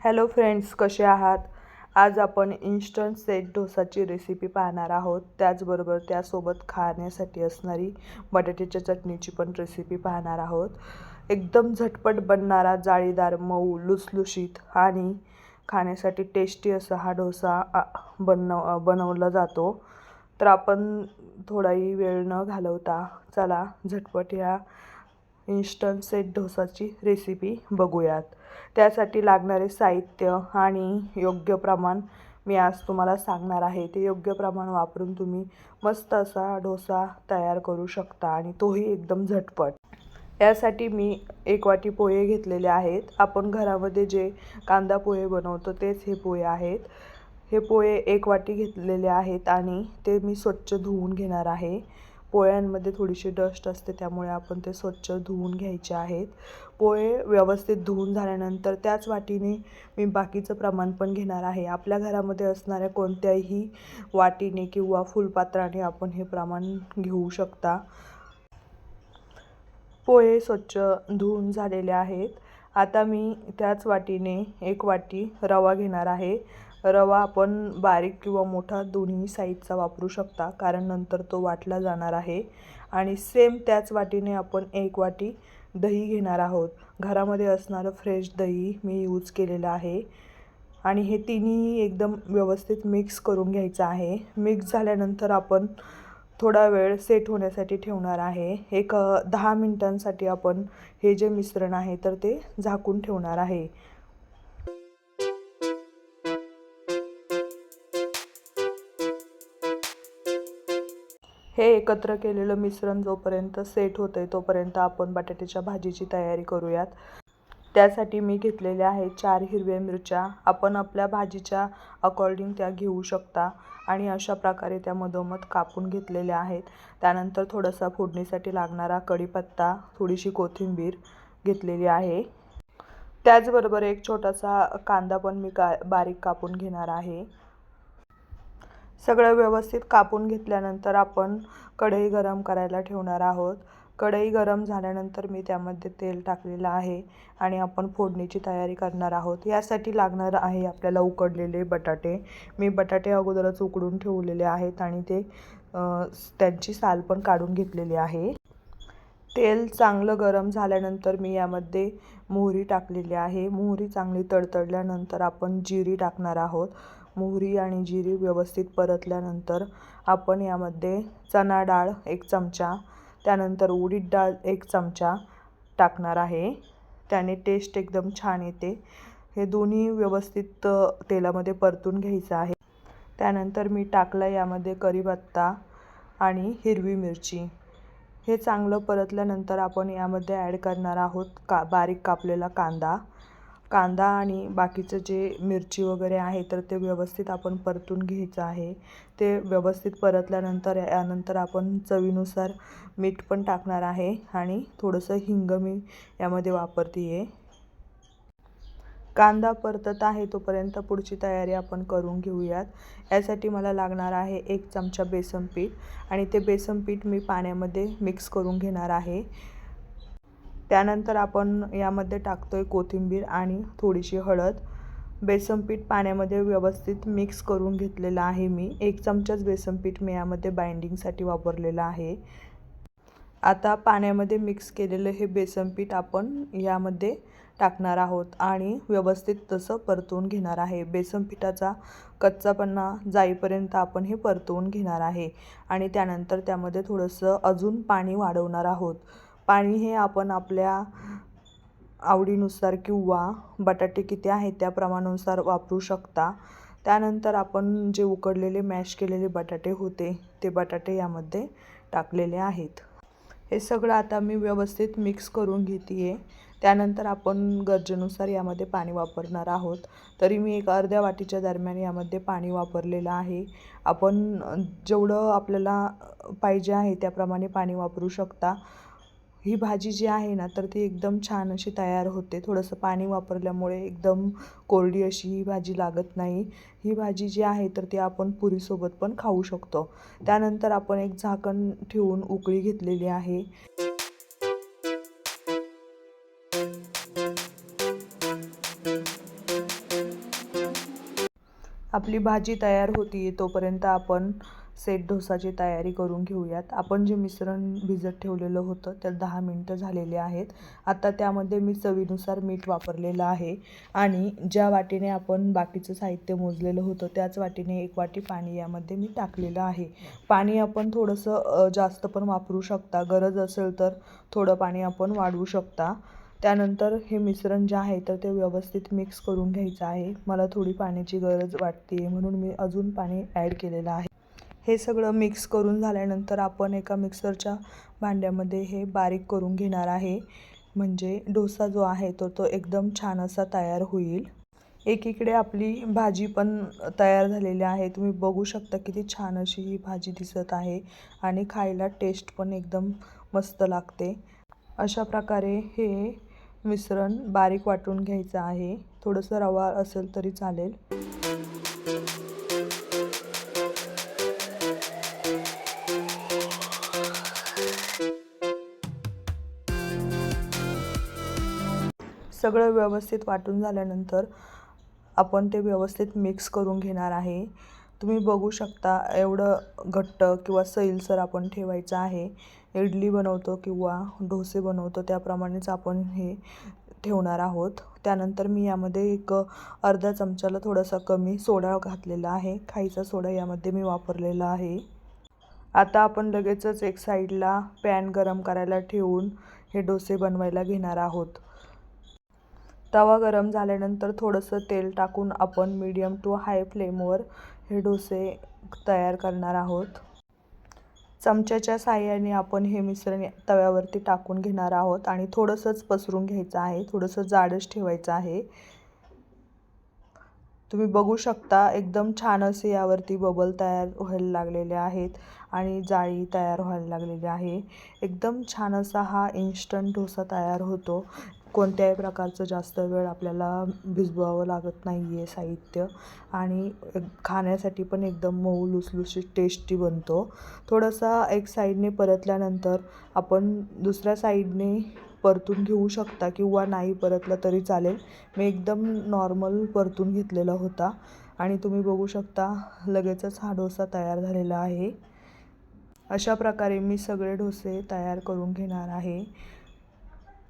Hello friends कसे आहात? आज आपण इन्स्टंट सेट डोसाची रेसिपी पाहणार आहोत. त्याचबरोबर त्यासोबत खाण्यासाठी असणारी बटाट्याच्या चटणीची पण रेसिपी पाहणार आहोत. एकदम झटपट बनणारा जाळीदार मऊ लुसलुशीत आणि खाण्यासाठी टेस्टी असा हा डोसा बनव बनवला जातो. तर आपण थोडाही वेळ न घालवता चला झटपट ह्या इन्स्टंट सेट डोसाची रेसिपी बघूयात. त्यासाठी लागणारे साहित्य आणि योग्य प्रमाण मी आज तुम्हाला सांगणार आहे. ते योग्य प्रमाण वापरून तुम्ही मस्त असा डोसा तयार करू शकता आणि तोही एकदम झटपट. यासाठी मी एक वाटी पोहे घेतलेले आहेत. आपण घरामध्ये जे कांदा पोहे बनवतो तेच हे पोहे आहेत. हे पोहे एक वाटी घेतलेले आहेत आणि ते मी स्वच्छ धुवून घेणार आहे. पोळ्यांमध्ये थोडीशी डस्ट असते त्यामुळे आपण ते स्वच्छ धुवून घ्यायचे आहेत. पोळे व्यवस्थित धुवून झाल्यानंतर त्याच वाटीने मी बाकीचं प्रमाण पण घेणार आहे. आपल्या घरामध्ये असणाऱ्या कोणत्याही वाटीने किंवा फुलपात्राने आपण हे प्रमाण घेऊ शकता. पोहे स्वच्छ धुवून झालेले आहेत. आता मी त्याच वाटीने एक वाटी रवा घेणार आहे. रवा आपण बारीक किंवा मोठा दोन्ही साईजचा वापरू शकता कारण नंतर तो वाटला जाणार आहे. आणि सेम त्याच वाटीने आपण एक वाटी दही घेणार आहोत. घरामध्ये असणारं फ्रेश दही मी यूज केलेलं आहे. आणि हे तिन्ही एकदम व्यवस्थित मिक्स करून घ्यायचं आहे. मिक्स झाल्यानंतर आपण थोडा वेळ सेट होण्यासाठी ठेवणार आहे. एक दहा मिनटांसाठी आपण हे जे मिश्रण आहे तर ते झाकून ठेवणार आहे. हे एकत्र केलेलं मिश्रण जोपर्यंत सेट होतं आहे तोपर्यंत आपण बटाट्याच्या भाजीची तयारी करूयात. त्यासाठी मी घेतलेल्या आहेत चार हिरव्या मिरच्या. आपण आपल्या भाजीच्या अकॉर्डिंग त्या घेऊ शकता आणि अशा प्रकारे त्या मधोमध कापून घेतलेल्या आहेत. त्यानंतर थोडासा फोडणीसाठी लागणारा कढीपत्ता थोडीशी कोथिंबीर घेतलेली आहे. त्याचबरोबर एक छोटासा कांदा पण मी का बारीक कापून घेणार आहे. सगळं व्यवस्थित कापून घेतल्यानंतर आपण कढई गरम करायला ठेवणार आहोत. कढई गरम झाल्यानंतर मी त्यामध्ये तेल टाकलेलं आहे आणि आपण फोडणीची तयारी करणार आहोत. यासाठी लागणार आहे आपल्याला उकडलेले बटाटे. मी बटाटे अगोदरच उकडून ठेवलेले आहेत आणि ते त्यांची साल पण काढून घेतलेली आहे. तेल चांगलं गरम झाल्यानंतर मी यामध्ये मोहरी टाकलेली आहे. मोहरी चांगली तडतडल्यानंतर आपण जिरी टाकणार आहोत. मोहरी आणि जिरे व्यवस्थित परतल्यानंतर आपण यामध्ये चणा डाळ एक चमचा त्यानंतर उडीद डाळ एक चमचा टाकणार आहे. त्याने टेस्ट एकदम छान येते. हे दोन्ही व्यवस्थित तेलामध्ये परतून घ्यायचं आहे. त्यानंतर मी टाकलं यामध्ये कढीपत्ता आणि हिरवी मिरची. हे चांगलं परतल्यानंतर आपण यामध्ये ॲड करणार आहोत का बारीक कापलेला कांदा. कांदा आणि बाकीचं जे मिरची वगैरे आहे तर ते व्यवस्थित आपण परतून घ्यायचं आहे. ते व्यवस्थित परतल्यानंतर यानंतर आपण चवीनुसार मीठ पण टाकणार आहे आणि थोडंसं हिंग मी यामध्ये वापरते आहे कांदा परतत आहे तोपर्यंत पुढची तयारी आपण करून घेऊयात. यासाठी मला लागणार आहे एक चमचा बेसन पीठ आणि ते बेसन पीठ मी पाण्यामध्ये मिक्स करून घेणार आहे. त्यानंतर आपण यामध्ये टाकतो आहे कोथिंबीर आणि थोडीशी हळद. बेसन पीठ पाण्यामध्ये व्यवस्थित मिक्स करून घेतलेलं आहे मी. एक चमचाच बेसन पीठ मी यामध्ये बाइंडिंगसाठी वापरलेलं आहे. आता पाण्यामध्ये मिक्स केलेलं हे बेसन पीठ आपण यामध्ये टाकणार आहोत आणि व्यवस्थित तसं परतवून घेणार आहे. बेसन पिठाचा कच्चापणा जाईपर्यंत आपण हे परतवून घेणार आहे आणि त्यानंतर त्यामध्ये थोडंसं अजून पाणी वाढवणार आहोत. पाणी हे आपण आपल्या आवडीनुसार किंवा बटाटे किती आहेत त्या प्रमाणानुसार वापरू शकता. त्यानंतर आपण जे उकडलेले मॅश केलेले बटाटे होते ते बटाटे यामध्ये टाकलेले आहेत. हे सगळं आता मी व्यवस्थित मिक्स करून घेते आहे त्यानंतर आपण गरजेनुसार यामध्ये पाणी वापरणार आहोत. तरी मी एक अर्ध्या वाटीच्या दरम्यान यामध्ये पाणी वापरलेलं आहे. आपण जेवढं आपल्याला पाहिजे आहे त्याप्रमाणे पाणी वापरू शकता. ही भाजी जी आहे ना तर ती एकदम छान अशी तयार होते. थोडंसं पाणी वापरल्यामुळे एकदम कोरडी अशी ही भाजी लागत नाही. ही भाजी जी आहे तर ती आपण पुरीसोबत पण खाऊ शकतो. त्यानंतर आपण एक झाकण ठेवून उकळी घेतलेली आहे. आपली भाजी तयार होती तोपर्यंत आपण सेट डोसाची तयारी करून घेऊयात. आपण जे मिश्रण भिजत ठेवलेलं होतं त्यात दहा मिनटं झालेले आहेत. आता त्यामध्ये मी चवीनुसार मीठ वापरलेलं आहे आणि ज्या वाटीने आपण बाकीचं साहित्य मोजलेलं होतं त्याच वाटीने एक वाटी पाणी यामध्ये मी टाकलेलं आहे. पाणी आपण थोडंसं जास्त पण वापरू शकता. गरज असेल तर थोडं पाणी आपण वाढवू शकता. त्यानंतर हे मिश्रण जे आहे तर ते व्यवस्थित मिक्स करून घ्यायचं आहे. मला थोडी पाण्याची गरज वाटते म्हणून मी अजून पाणी ॲड केलेलं आहे. हे सगळं मिक्स करून झाल्यानंतर आपण एका मिक्सरच्या भांड्यामध्ये हे बारीक करून घेणार आहे. म्हणजे डोसा जो आहे तो तो एकदम छान असा तयार होईल. एकीकडे आपली भाजी पण तयार झालेली आहे. तुम्ही बघू शकता किती छान अशी ही भाजी दिसत आहे आणि खायला टेस्ट पण एकदम मस्त लागते. अशा प्रकारे हे मिश्रण बारीक वाटून घ्यायचं आहे. थोडंसं रवा असेल तरी चालेल. सगळं व्यवस्थित वाटून झाल्यानंतर आपण ते व्यवस्थित मिक्स करून घेणार आहे. तुम्ही बघू शकता एवढं घट्ट किंवा सैलसर आपण ठेवायचं आहे. इडली बनवतो किंवा डोसे बनवतो त्याप्रमाणेच आपण हे ठेवणार आहोत. त्यानंतर मी यामध्ये एक अर्धा चमचाला थोडासा कमी सोडा घातलेला आहे. खायचा सोडा यामध्ये मी वापरलेला आहे. आता आपण लगेचच एक साईडला पॅन गरम करायला ठेवून हे डोसे बनवायला घेणार आहोत. तवा गरम झाल्यानंतर थोडंसं तेल टाकून आपण मीडियम टू हाय फ्लेमवर हे डोसे तयार करणार आहोत. चमच्याच्या साह्याने आपण हे मिश्रण तव्यावरती टाकून घेणार आहोत आणि थोडंसंच पसरून घ्यायचं आहे थोडंसं जाडच ठेवायचं आहे. तुम्ही बघू शकता एकदम छान असे यावरती बबल तयार व्हायला लागलेले आहेत आणि जाळी तयार व्हायला लागलेली आहे. एकदम छान असा हा इन्स्टंट डोसा तयार होतो. कोणत्याही प्रकारचं जास्त वेळ आपल्याला भिजवावं लागत नाही आहे साहित्य. आणि खाण्यासाठी पण एकदम मऊ लुसलुशीत टेस्टी बनतो. थोडासा एक साईडने परतल्यानंतर आपण दुसऱ्या साईडने परतून घेऊ शकता किंवा नाही परतलं तरी चालेल. मी एकदम नॉर्मल परतून घेतलेला होता. आणि तुम्ही बघू शकता लगेचच हा डोसा तयार झालेला आहे. अशा प्रकारे मी सगळे डोसे तयार करून घेणार आहे.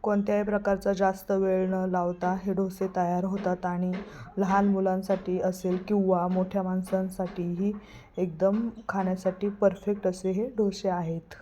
कोणत्याही प्रकारचा जास्त वेळ न लावता हे डोसे तयार होतात आणि लहान मुलांसाठी असेल किंवा मोठ्या माणसांसाठीही एकदम खाण्यासाठी परफेक्ट असे हे डोसे आहेत.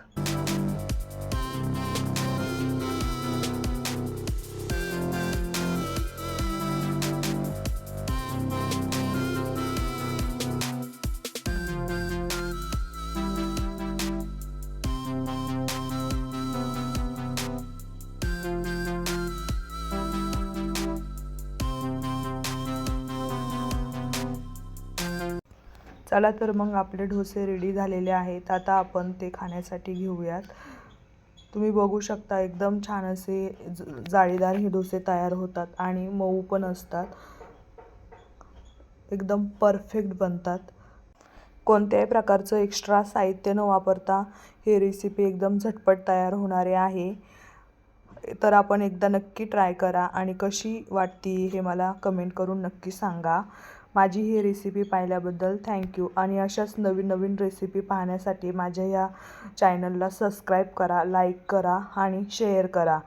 चला तर मग आपले डोसे रेडी झालेले आहेत. आता आपण ते खाण्यासाठी घेऊयात. तुम्ही बघू शकता एकदम छान असे ज- जाळीदार हे डोसे तयार होतात आणि मऊ पण असतात. एकदम परफेक्ट बनतात. कोणत्याही प्रकारचं एक्स्ट्रा साहित्य न वापरता हे रेसिपी एकदम झटपट तयार होणारे आहे. तर आपण एकदा नक्की ट्राय करा आणि कशी वाटती हे मला कमेंट करून नक्की सांगा. माझी ही रेसिपी पाहिल्याबद्दल थँक्यू आणि अशाच नवीन नवीन रेसिपी पाहण्यासाठी माझ्या या चॅनलला सबस्क्राईब करा लाईक करा आणि शेअर करा.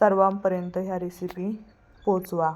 सर्वांपर्यंत ह्या रेसिपी पोचवा